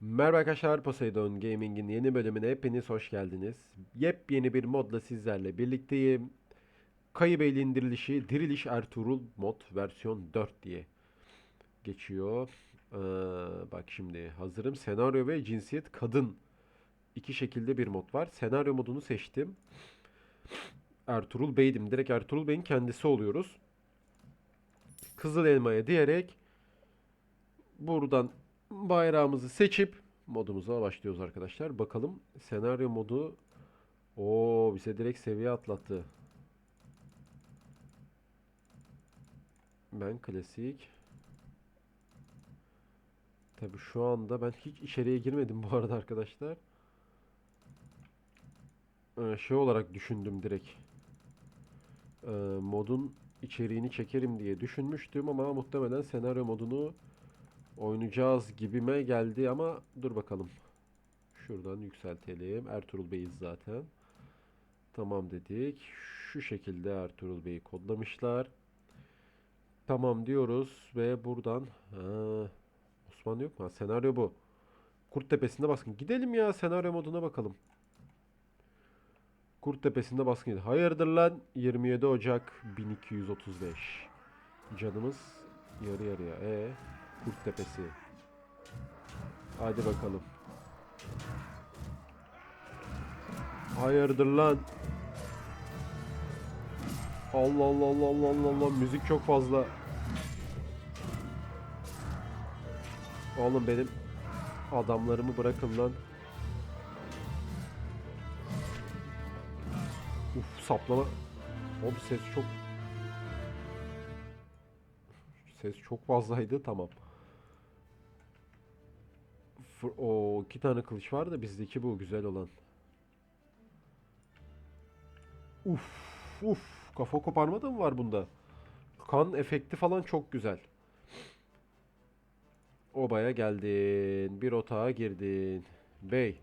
Merhaba arkadaşlar, Poseidon Gaming'in yeni bölümüne hepiniz hoş geldiniz. Yepyeni bir modla sizlerle birlikteyim. Kayıbeyli indirilişi Diriliş Ertuğrul mod versiyon 4 diye geçiyor. Ee, bak şimdi hazırım. Senaryo ve cinsiyet kadın. iki şekilde bir mod var. Senaryo modunu seçtim. Ertuğrul Bey'dim. Direkt Ertuğrul Bey'in kendisi oluyoruz. Kızıl elmaya diyerek buradan bayrağımızı seçip modumuza başlıyoruz arkadaşlar. Bakalım senaryo modu o bize direkt seviye atlattı. Ben klasik. Tabi şu anda ben hiç içeriye girmedim bu arada arkadaşlar. Ee, şey olarak düşündüm direkt. Ee, modun içeriğini çekerim diye düşünmüştüm ama muhtemelen senaryo modunu oynayacağız gibime geldi ama dur bakalım. Şuradan yükseltelim. Ertuğrul Bey'iz zaten. Tamam dedik. Şu şekilde Ertuğrul Bey'i kodlamışlar. Tamam diyoruz ve buradan ha, Osman yok mu? Ha, senaryo bu. Kurt Tepesi'nde baskın. Gidelim ya senaryo moduna bakalım. Kurt Tepesi'nde baskın. Hayırdır lan? 27 Ocak 1235. Canımız yarı yarıya. E Kurt Tepesi. Hadi bakalım. Hayırdır lan? Allah Allah Allah Allah Allah Allah müzik çok fazla. Oğlum benim adamlarımı bırakın lan. Uf saplama. Oğlum ses çok Ses çok fazlaydı tamam. O iki tane kılıç var da bizdeki bu güzel olan. Uf uf kafa koparma da mı var bunda? Kan efekti falan çok güzel. Obaya geldin. Bir otağa girdin. Bey.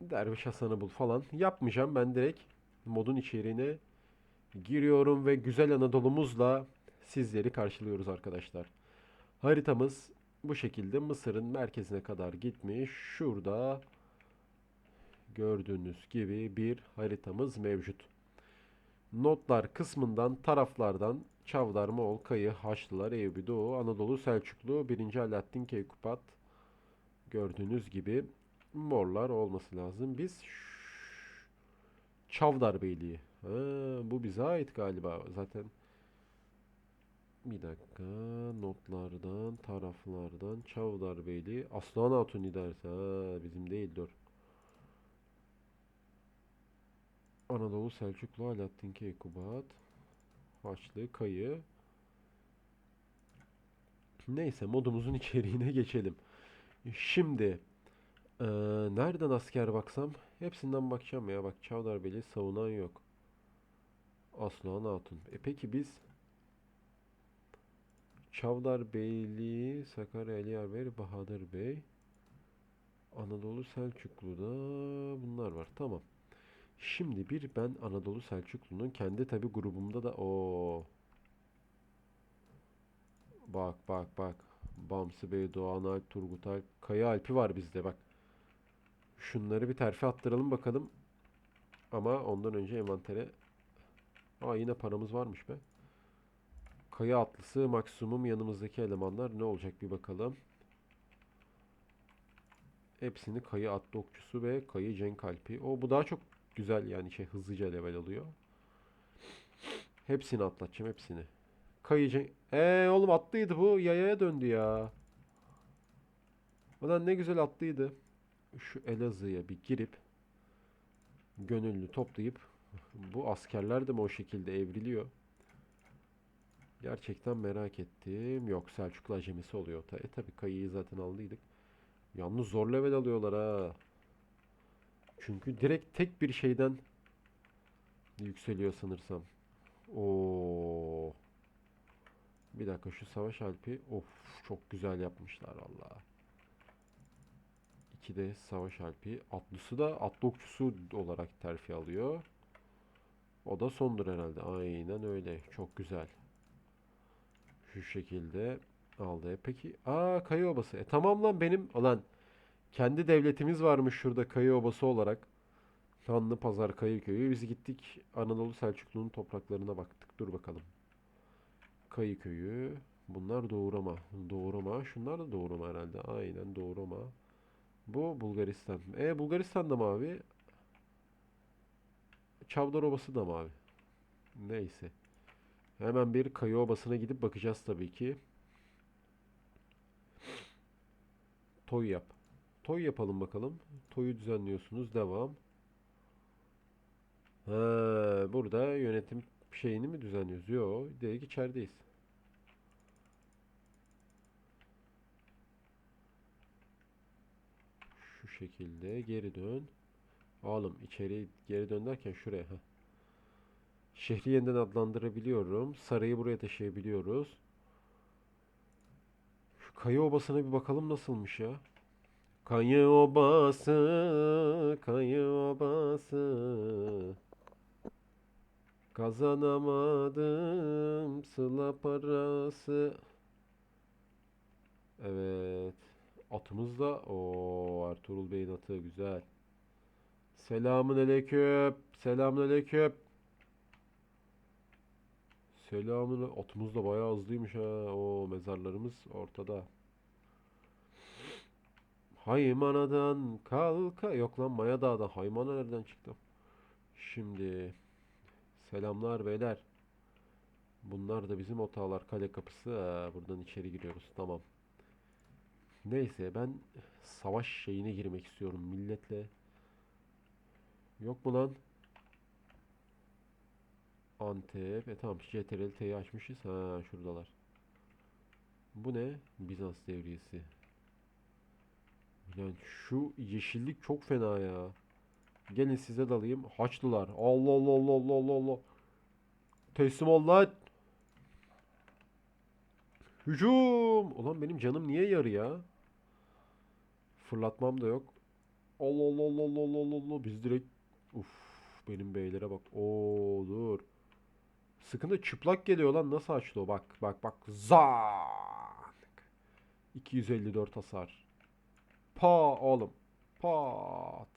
Derviş Hasan'ı bul falan. Yapmayacağım ben direkt modun içeriğine giriyorum ve güzel Anadolu'muzla sizleri karşılıyoruz arkadaşlar. Haritamız bu şekilde Mısır'ın merkezine kadar gitmiş. Şurada gördüğünüz gibi bir haritamız mevcut. Notlar kısmından taraflardan Çavdar, Moğol, Kayı, Haçlılar, Eyüpü, Doğu, Anadolu, Selçuklu, 1. Alaaddin, Keykubat gördüğünüz gibi morlar olması lazım. Biz Çavdar Beyliği. Ha, bu bize ait galiba. Zaten bir dakika notlardan, taraflardan Çavdar Beyliği. Aslan Hatun ha bizim değil dur. Anadolu Selçuklu Alaaddin Keykubat Haçlı Kayı Neyse modumuzun içeriğine geçelim. Şimdi eee, nereden asker baksam hepsinden bakacağım ya. Bak Çavdarbeli savunan yok. Aslan Hatun. E peki biz Çavdar Beyliği, Sakarya Ali Yaver, Bahadır Bey, Anadolu Selçuklu'da bunlar var. Tamam. Şimdi bir ben Anadolu Selçuklu'nun kendi tabi grubumda da o bak bak bak Bamsı Bey, Doğan Alp, Turgut Alp, Kaya Alp'i var bizde bak. Şunları bir terfi attıralım bakalım. Ama ondan önce envantere Aa yine paramız varmış be. Kaya atlısı maksimum yanımızdaki elemanlar ne olacak bir bakalım. Hepsini kayı atlı okçusu ve kayı cenk alpi. O bu daha çok güzel yani şey hızlıca level alıyor. Hepsini atlatacağım hepsini. Kayı cenk... Eee oğlum atlıydı bu yayaya döndü ya. Ulan ne güzel atlıydı. Şu Elazığ'a bir girip gönüllü toplayıp bu askerler de mi o şekilde evriliyor? Gerçekten merak ettim. Yok Selçuklu acemisi oluyor. E tabi kayıyı zaten aldıydık. Yalnız zor level alıyorlar ha. Çünkü direkt tek bir şeyden yükseliyor sanırsam. Oo. Bir dakika şu savaş alpi. Of çok güzel yapmışlar Allah. İki de savaş alpi. Atlısı da atlı okçusu olarak terfi alıyor. O da sondur herhalde. Aynen öyle. Çok güzel. Şu şekilde aldı. Peki aa Kayı Obası. E tamam lan benim olan kendi devletimiz varmış şurada Kayı Obası olarak. Kanlı Pazar Kayı Köyü. Biz gittik Anadolu Selçuklu'nun topraklarına baktık. Dur bakalım. Kayı Köyü. Bunlar doğurama. Doğurama. Şunlar da doğurama herhalde. Aynen doğurama. Bu Bulgaristan. E Bulgaristan da mavi. Çavdar Obası da mavi. Neyse. Hemen bir Kayı Obası'na gidip bakacağız tabii ki. Toy yap. Toy yapalım bakalım. Toyu düzenliyorsunuz. Devam. Ha, burada yönetim şeyini mi düzenliyoruz? Yo, direkt içerideyiz. Şu şekilde geri dön. Oğlum içeri geri dön derken şuraya. Heh. Şehri yeniden adlandırabiliyorum. Sarayı buraya taşıyabiliyoruz. Şu Kayı Obası'na bir bakalım nasılmış ya. Kayı Obası, Kayı Obası. Kazanamadım sıla parası. Evet. Atımız da o Ertuğrul Bey'in atı güzel. Selamun aleyküm. Selamun aleyküm. Selamun Atımız da bayağı hızlıymış ha. O mezarlarımız ortada. Haymana'dan kalka. Yok lan Maya Dağı'dan. Haymana nereden çıktı? Şimdi. Selamlar beyler. Bunlar da bizim otağlar kale kapısı. Ha, buradan içeri giriyoruz. Tamam. Neyse ben savaş şeyine girmek istiyorum milletle. Yok mu lan? Antep. E tamam CTRL T'yi açmışız. Ha şuradalar. Bu ne? Bizans devriyesi. Yani şu yeşillik çok fena ya. Gelin size dalayım. Haçlılar. Allah Allah Allah Allah Allah Allah. Teslim ol lan. Hücum. Ulan benim canım niye yarı ya? Fırlatmam da yok. Allah Allah Allah Allah Allah Allah. Biz direkt Uf benim beylere bak. Oo dur. Sıkıntı çıplak geliyor lan. Nasıl açtı o? Bak bak bak. Zank. 254 hasar. Pa oğlum. Pat.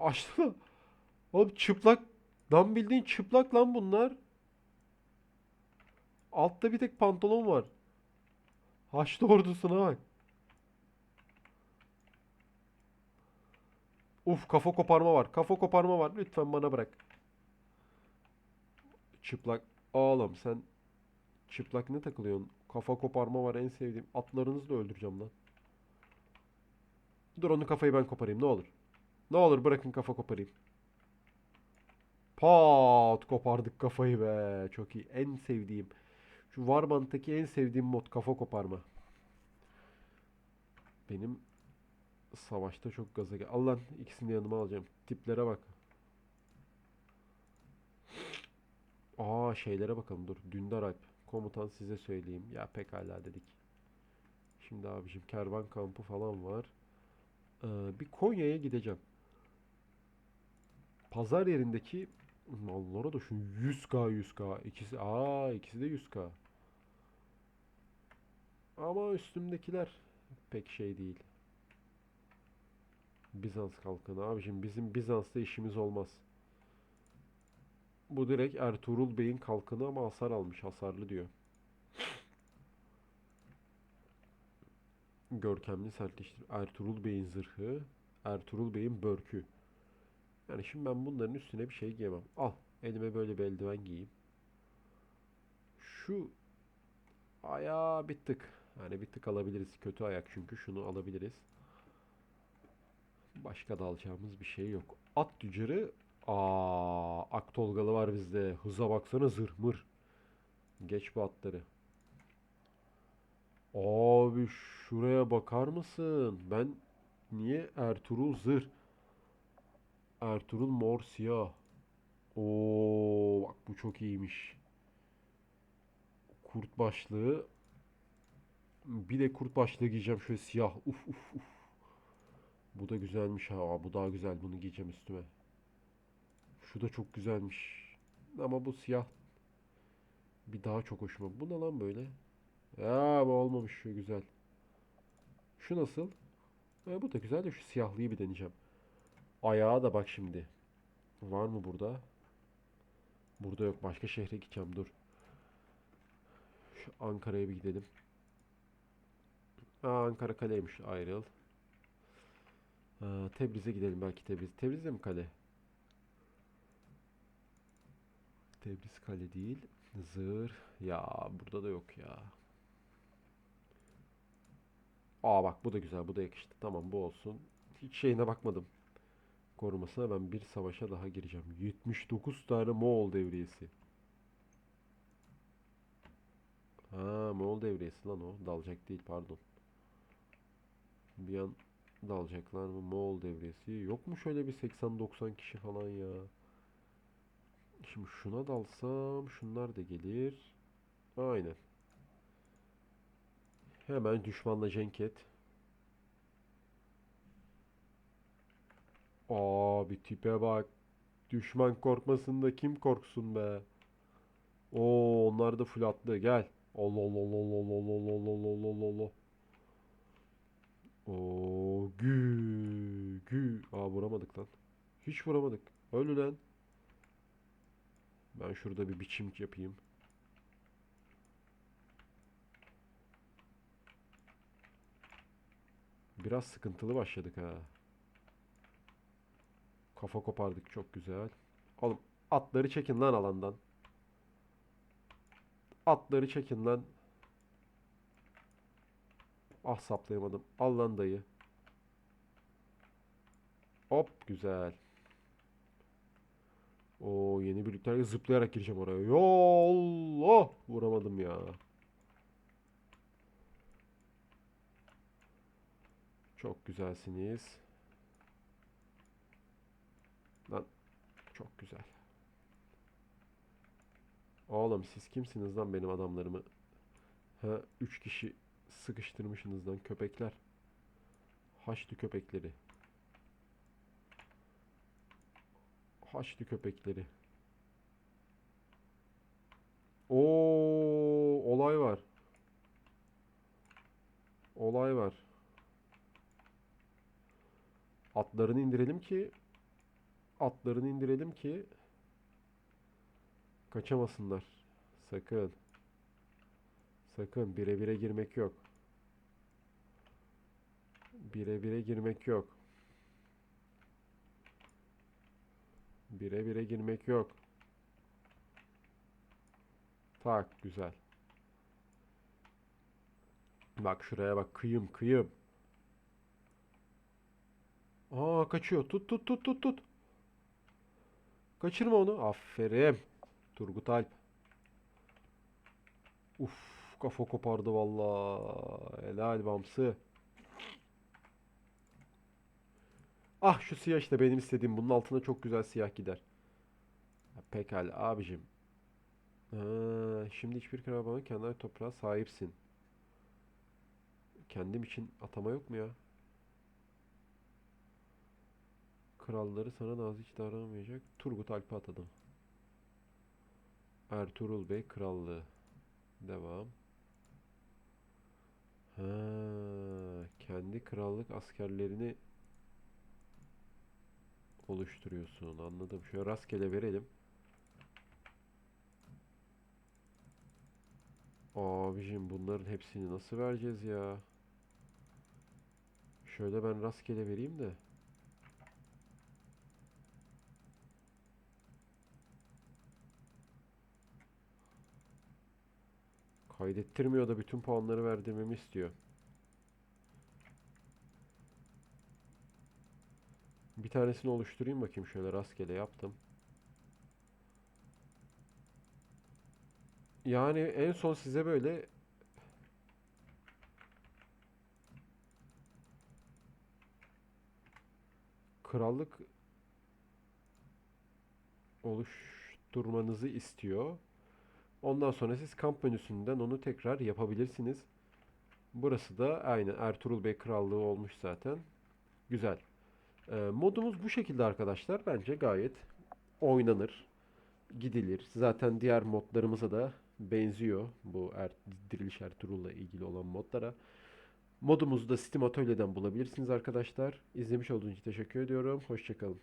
Açtı mı? Oğlum çıplak. Lan bildiğin çıplak lan bunlar. Altta bir tek pantolon var. Haçlı ordusuna bak. Uf kafa koparma var. Kafa koparma var. Lütfen bana bırak. Çıplak. Oğlum sen çıplak ne takılıyorsun? Kafa koparma var en sevdiğim. Atlarınızı da öldüreceğim lan. Dur onu kafayı ben koparayım ne olur. Ne olur bırakın kafa koparayım. Pat kopardık kafayı be. Çok iyi. En sevdiğim. Şu Warband'daki en sevdiğim mod kafa koparma. Benim savaşta çok gaza gel. Allah ikisini yanıma alacağım. Tiplere bak. Aa şeylere bakalım dur. Dündar Alp. Komutan size söyleyeyim. Ya pekala dedik. Şimdi abicim kervan kampı falan var. Ee, bir Konya'ya gideceğim. Pazar yerindeki mallara da şu 100k 100k ikisi aa ikisi de 100k. Ama üstümdekiler pek şey değil. Bizans kalkanı abicim bizim Bizans'ta işimiz olmaz. Bu direkt Ertuğrul Bey'in kalkanı ama hasar almış hasarlı diyor. Görkemli sertleştir. Ertuğrul Bey'in zırhı, Ertuğrul Bey'in börkü. Yani şimdi ben bunların üstüne bir şey giyemem. Al elime böyle bir eldiven giyeyim. Şu ayağı bir tık. Yani bir tık alabiliriz. Kötü ayak çünkü şunu alabiliriz. Başka da alacağımız bir şey yok. At tüccarı. Aa, Aktolgalı var bizde. Hıza baksana zırh mır. Geç bu atları. Abi şuraya bakar mısın? Ben niye Ertuğrul zırh? Ertuğrul mor siyah. Oo, bak bu çok iyiymiş. Kurt başlığı. Bir de kurt başlığı giyeceğim şöyle siyah. Uf uf uf. Bu da güzelmiş ha. Bu daha güzel. Bunu giyeceğim üstüme. Şu da çok güzelmiş. Ama bu siyah. Bir daha çok hoşuma. Bu ne lan böyle? Ya bu olmamış şu güzel. Şu nasıl? E, bu da güzel de şu siyahlıyı bir deneyeceğim. Ayağa da bak şimdi. Var mı burada? Burada yok. Başka şehre gideceğim. Dur. Şu Ankara'ya bir gidelim. Aa, Ankara kaleymiş. Ayrıl. Aa, Tebriz'e gidelim belki Tebriz. Tebriz'de mi kale? Tebriz kale değil. Zır. Ya burada da yok ya. Aa bak bu da güzel. Bu da yakıştı. Tamam bu olsun. Hiç şeyine bakmadım. Korumasına ben bir savaşa daha gireceğim. 79 tane Moğol devriyesi. Ha Moğol devriyesi lan o. Dalacak değil pardon. Bir an dalacaklar mı Moğol devriyesi. Yok mu şöyle bir 80-90 kişi falan ya. Şimdi şuna dalsam şunlar da gelir. Aynen. Hemen düşmanla cenk et. Abi tipe bak. Düşman korkmasında kim korksun be? Oo onlar da full atlı. Gel. Allah Allah Allah Allah Allah Allah Allah Allah Allah. Oo gü gü. Aa vuramadık lan. Hiç vuramadık. Öldü lan. Ben şurada bir biçim yapayım. Biraz sıkıntılı başladık ha. Kafa kopardık çok güzel. Oğlum atları çekin lan alandan. Atları çekin lan. Ah saplayamadım. Al lan dayı. Hop güzel. O yeni birliklerle zıplayarak gireceğim oraya. Ya Allah! Vuramadım ya. Çok güzelsiniz. Lan çok güzel. Oğlum siz kimsiniz lan benim adamlarımı? Ha, üç kişi sıkıştırmışsınız lan köpekler. Haçlı köpekleri. Haçlı köpekleri. Oo, olay var. Olay var. Atlarını indirelim ki atlarını indirelim ki kaçamasınlar. Sakın. Sakın bire bire girmek yok. Bire bire girmek yok. Bire bire girmek yok. Tak güzel. Bak şuraya bak kıyım kıyım. Aa kaçıyor. Tut tut tut tut tut. Kaçırma onu. Aferin. Turgut Alp. Uf kafa kopardı vallahi. Helal bamsı. Ah şu siyah işte benim istediğim. Bunun altına çok güzel siyah gider. Pekala abicim. Ha, şimdi hiçbir karabanın kendi toprağa sahipsin. Kendim için atama yok mu ya? Kralları sana nazik hiç davranmayacak. Turgut Alp'e atadım. Ertuğrul Bey Krallığı. Devam. Ha, kendi krallık askerlerini oluşturuyorsun. Anladım. Şöyle rastgele verelim. Abicim bunların hepsini nasıl vereceğiz ya? Şöyle ben rastgele vereyim de. Kaydettirmiyor da bütün puanları verdirmemi istiyor. Bir tanesini oluşturayım bakayım şöyle rastgele yaptım. Yani en son size böyle krallık oluşturmanızı istiyor. Ondan sonra siz kamp menüsünden onu tekrar yapabilirsiniz. Burası da aynı Ertuğrul Bey Krallığı olmuş zaten. Güzel. Ee, modumuz bu şekilde arkadaşlar. Bence gayet oynanır, gidilir. Zaten diğer modlarımıza da benziyor bu er, Diriliş Ertuğrul'la ilgili olan modlara. Modumuzu da Steam Atölye'den bulabilirsiniz arkadaşlar. İzlemiş olduğunuz için teşekkür ediyorum. Hoşçakalın.